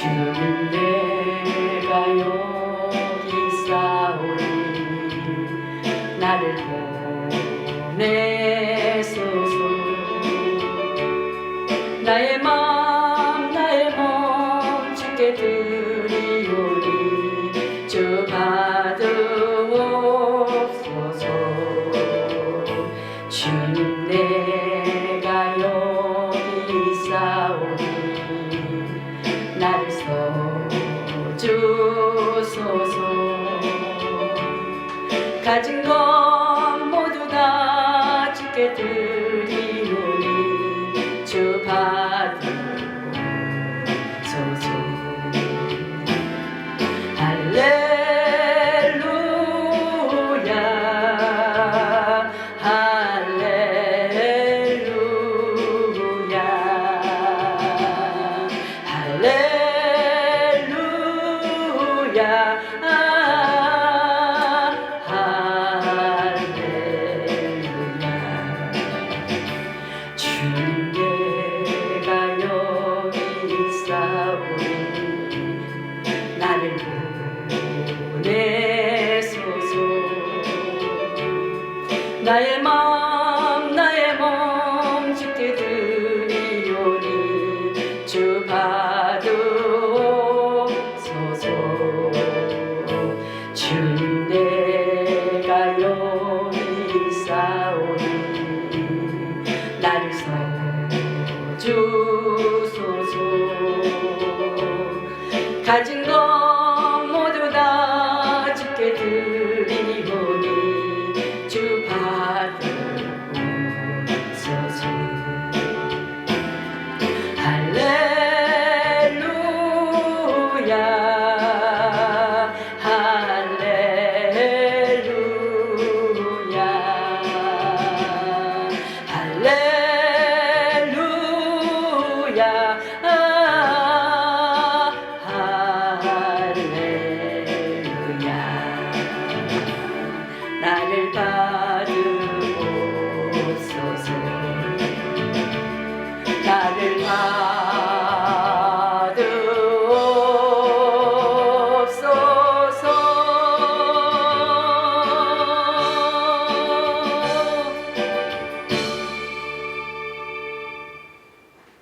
주는 내가 여기 싸오니 나를 보내소서. 나의 맘 나의 몸 주께 드리오니 저 받으옵소서 주님 내 가진 것 모두 다 주께 드리오니 주 받으소서. 할렐 나의 맘 나의 몸 주께 드리오니 주 받으소서 주님 내가 여기 있사오니 나를 써주소서. 가진 Oh.